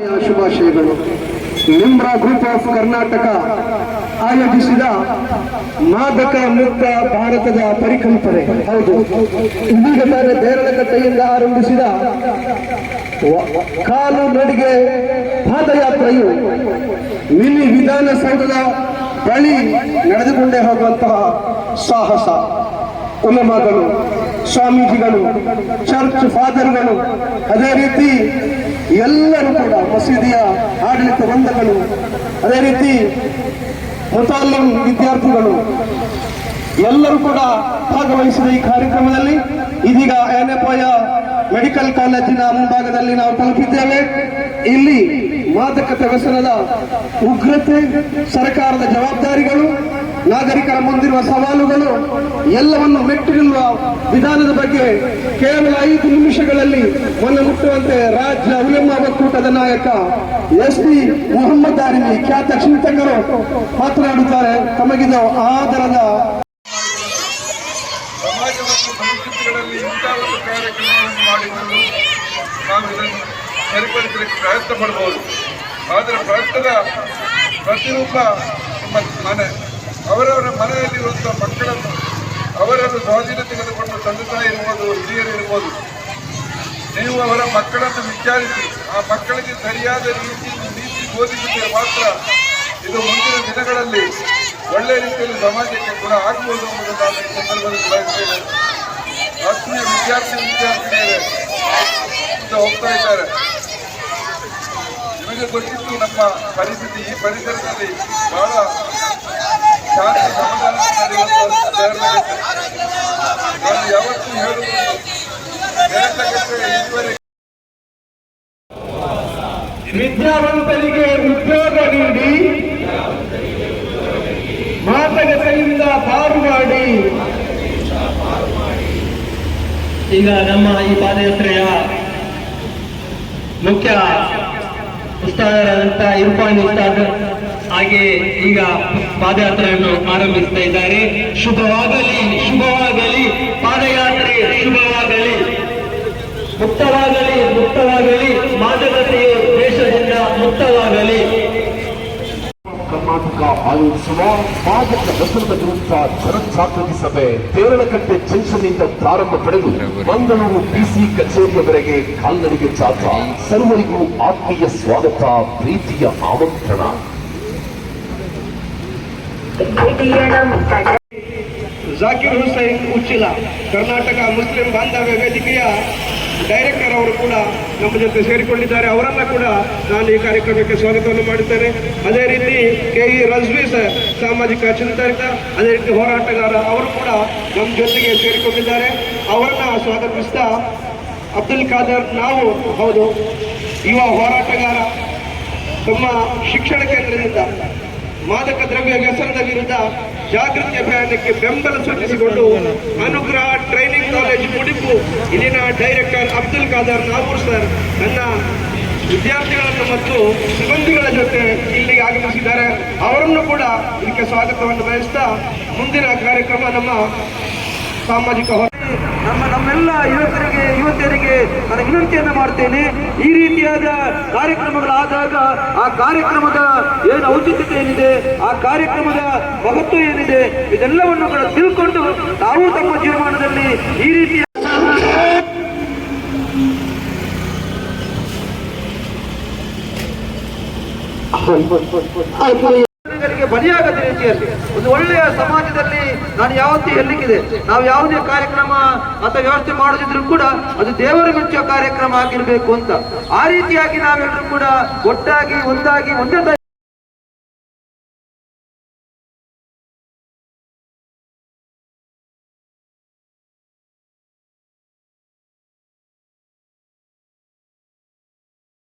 ಶುಭಾಶಯಗಳು. ನಿಮ್ರಾ group of Karnataka ಆಯೋಜಿಸಿದ ಮಾದಕ ಮುಕ್ತ ಭಾರತದ ಪರಿಕಲ್ಪನೆ. ಹೌದು. ಇದೀಗ ತಾನೇ ದೇರಳಕಟ್ಟೆಯಿಂದ ಆರಂಭಿಸಿದ ಕಾಲು ನಡಿಗೆ ಪಾದಯಾತ್ರೆಯು ಮಿನಿ ವಿಧಾನಸೌಧದ ಬಳಿ ನಡೆದುಕೊಂಡೇ ಹೋಗುವಂತಹ ಸಾಹಸ. ಉಲಮಗಳು ಸ್ವಾಮೀಜಿಗಳು ಚರ್ಚ್ ಫಾದರ್ಗಳು ಅದೇ ರೀತಿ ಎಲ್ಲರೂ ಕೂಡ ಮಸೀದಿಯ ಆಡಳಿತ ವೃಂದಗಳು, ಅದೇ ರೀತಿ ಮುತಾಲಿಂ ವಿದ್ಯಾರ್ಥಿಗಳು, ಎಲ್ಲರೂ ಕೂಡ ಭಾಗವಹಿಸಿದ ಈ ಕಾರ್ಯಕ್ರಮದಲ್ಲಿ ಇದೀಗ ಎನ್ಎಫ್ಐಯ ಮೆಡಿಕಲ್ ಕಾಲೇಜಿನ ಮುಂಭಾಗದಲ್ಲಿ ನಾವು ತಲುಪಿದ್ದೇವೆ. ಇಲ್ಲಿ ಮಾದಕತೆ ವ್ಯಸನದ ಉಗ್ರತೆ, ಸರ್ಕಾರದ ಜವಾಬ್ದಾರಿಗಳು ನಾಗರಿಕರ ಮುಂದಿರುವ ಸವಾಲುಗಳು ಎಲ್ಲವನ್ನು ಮೆಟ್ಟಿರುವ ವಿಧಾನದ ಬಗ್ಗೆ ಕೇವಲ ಐದು ನಿಮಿಷಗಳಲ್ಲಿ ಮೊನ್ನೆ ಮುಟ್ಟುವಂತೆ ರಾಜ್ಯ ಉಲಮ ಒಕ್ಕೂಟದ ನಾಯಕ ಎಸ್ ಪಿ ಮೊಹಮ್ಮದ್ ಆರಿಮಿ ಖ್ಯಾತ ಚಿಂತಕರು ಮಾತನಾಡುತ್ತಾರೆ. ತಮಗಿದ ಆಧಾರದ ಇಂಥ ಒಂದು ಕಾರ್ಯಕ್ರಮವನ್ನು ಸರಿಪಡಿಸಲಿಕ್ಕೆ ಪ್ರಯತ್ನ ಪಡಬಹುದು ಆದರೆ ಪ್ರಯತ್ನದ ಪ್ರತಿರೂಪ ಮನೆ ಅವರವರ ಮನೆಯಲ್ಲಿರುವಂಥ ಮಕ್ಕಳನ್ನು, ಅವರನ್ನು ಸ್ವಾಧೀನ ತೆಗೆದುಕೊಂಡು ತಂದೆ ತಾಯಿ ಇರ್ಬೋದು ಹಿರಿಯರು ಇರ್ಬೋದು, ನೀವು ಅವರ ಮಕ್ಕಳನ್ನು ವಿಚಾರಿಸಿ, ಆ ಮಕ್ಕಳಿಗೆ ಸರಿಯಾದ ರೀತಿ, ನೀತಿ ಬೋಧಿಸಿದರೆ ಮಾತ್ರ. ಇದು ಮುಂದಿನ ದಿನಗಳಲ್ಲಿ ಒಳ್ಳೆ ರೀತಿಯಲ್ಲಿ ಸಮಾಜಕ್ಕೆ ಗುಣ ಆಗ್ಬೋದು ಎಂಬುದನ್ನು ನಾನು ಈ ಸಂದರ್ಭದಲ್ಲಿ ಬಯಸ್ತೇನೆ. ಆತ್ಮೀಯ ವಿದ್ಯಾರ್ಥಿ ವಿದ್ಯಾರ್ಥಿನಿಯರೇ ಹೋಗ್ತಾ ಇದ್ದಾರೆ. ನಿಮಗೆ ಗೊತ್ತಿತ್ತು ನಮ್ಮ ಪರಿಸ್ಥಿತಿ, ಈ ಪರಿಸರದಲ್ಲಿ ಬಹಳ ವಿದ್ಯಾವಂತರಿಗೆ ಉದ್ಯೋಗ ನೀಡಿ ಮಾತುಕತೆಯಿಂದ ಪಾರು ಮಾಡಿ. ಈಗ ನಮ್ಮ ಈ ಪಾದಯಾತ್ರೆಯ ಮುಖ್ಯ ಉಸ್ತಾದರಾದಂತಹ ಇರ್ಫಾನ್ ಉಸ್ತಾದ್ ಹಾಗೆ ಈಗ ಪಾದಯಾತ್ರೆಯನ್ನು ಆರಂಭಿಸ್ತಾ ಇದ್ದಾರೆ. ಶುಭವಾಗಲಿ ಶುಭವಾಗಲಿ, ಪಾದಯಾತ್ರೆ ಶುಭವಾಗಲಿ. ಮುಕ್ತವಾಗಲಿ. ಮುಕ್ತವಾಗಲಿ. ಕರ್ನಾಟಕ ಆಯೋಜಿಸುವ ಮಾದಕ ವ್ಯಸನದ ವಿರುದ್ಧ ಜನಜಾಗೃತಿ ಸಭೆ ತೇರಳಕಟ್ಟೆ ಜಂಕ್ಷನ್ನಿಂದ ಪ್ರಾರಂಭ ಪಡೆದು ಮಂಗಳೂರು ಬಿಸಿ ಕಚೇರಿಯವರೆಗೆ ಕಾಲ್ನಡಿಗೆ ಜಾಥಾ ಸರ್ವರಿಗೂ ಆತ್ಮೀಯ ಸ್ವಾಗತ ಪ್ರೀತಿಯ ಆಮಂತ್ರಣ. ಜಾಕಿರ್ ಹುಸೈನ್ ಉಚ್ಚಿಲ ಕರ್ನಾಟಕ ಮುಸ್ಲಿಂ ಬಾಂಧವ್ಯ ವೇದಿಕೆಯ ಡೈರೆಕ್ಟರ್ ಅವರು ಕೂಡ ನಮ್ಮ ಜೊತೆ ಸೇರಿಕೊಂಡಿದ್ದಾರೆ. ಅವರನ್ನ ಕೂಡ ನಾನು ಈ ಕಾರ್ಯಕ್ರಮಕ್ಕೆ ಸ್ವಾಗತವನ್ನು ಮಾಡುತ್ತೇನೆ. ಅದೇ ರೀತಿ ಕೆ ಇ ರಜ್ವಿ ಸಾಮಾಜಿಕ ಚಿಂತಕ, ಅದೇ ರೀತಿ ಹೋರಾಟಗಾರ, ಅವರು ಕೂಡ ನಮ್ಮ ಜೊತೆಗೆ ಸೇರಿಕೊಂಡಿದ್ದಾರೆ. ಅವರನ್ನ ಸ್ವಾಗತಿಸ್ತಾ ಅಬ್ದುಲ್ ಖಾದರ್, ನಾವು ಹೌದು, ಯುವ ಹೋರಾಟಗಾರ, ತಮ್ಮ ಶಿಕ್ಷಣ ಕೇಂದ್ರದಿಂದ ಮಾದಕ ದ್ರವ್ಯ ವ್ಯಸನದ ವಿರುದ್ಧ ಜಾಗೃತಿ ಅಭಿಯಾನಕ್ಕೆ ಬೆಂಬಲ ಸೂಚಿಸಿಕೊಂಡು ಅನುಗ್ರಹ ಟ್ರೈನಿಂಗ್ ಕಾಲೇಜ್ ಮುಡಿಪು ಇಲ್ಲಿನ ಡೈರೆಕ್ಟರ್ ಅಬ್ದುಲ್ ಖಾದರ್ ನಾಗೂರ್ ಸರ್ ನನ್ನ ವಿದ್ಯಾರ್ಥಿಗಳನ್ನು ಮತ್ತು ಸಿಬ್ಬಂದಿಗಳ ಜೊತೆ ಇಲ್ಲಿಗೆ ಆಗಮಿಸಿದ್ದಾರೆ. ಅವರನ್ನು ಕೂಡ ಇದಕ್ಕೆ ಸ್ವಾಗತವನ್ನು ಬಯಸ್ತಾ ಮುಂದಿನ ಕಾರ್ಯಕ್ರಮ ನಮ್ಮ ಸಾಮಾಜಿಕ ನಮ್ಮ ನಮ್ಮೆಲ್ಲ ಯುವಕರಿಗೆ, ಯುವತಿಯರಿಗೆ ನಾನು ವಿನಂತಿಯನ್ನು ಮಾಡ್ತೇನೆ. ಈ ರೀತಿಯಾದ ಕಾರ್ಯಕ್ರಮಗಳಾದಾಗ ಆ ಕಾರ್ಯಕ್ರಮದ ಏನು ಆ ಕಾರ್ಯಕ್ರಮದ ಮಹತ್ವ ಏನಿದೆ ಇದೆಲ್ಲವನ್ನು ಕೂಡ ತಿಳ್ಕೊಂಡು ತಾವು ತಮ್ಮ ಜೀವಮಾನದಲ್ಲಿ ಈ ರೀತಿಯ ಬಲಿಯಾಗದ ರೀತಿಯಲ್ಲಿ, ಒಂದು ಒಳ್ಳೆಯ ಸಮಾಜದಲ್ಲಿ ನಾನು ಯಾವತ್ತೂ ಹೆಲ್ಲಿಕ್ಕಿದೆ ನಾವು ಯಾವುದೇ ಕಾರ್ಯಕ್ರಮ ಅಥವಾ ವ್ಯವಸ್ಥೆ ಮಾಡದಿದ್ರು ಕೂಡ ಅದು ದೇವರ ಮೆಚ್ಚುವ ಕಾರ್ಯಕ್ರಮ ಆಗಿರ್ಬೇಕು ಅಂತ. ಆ ರೀತಿಯಾಗಿ ನಾವೆಲ್ಲರೂ ಕೂಡ ಒಟ್ಟಾಗಿ, ಒಂದಾಗಿ, ಒಂದೇ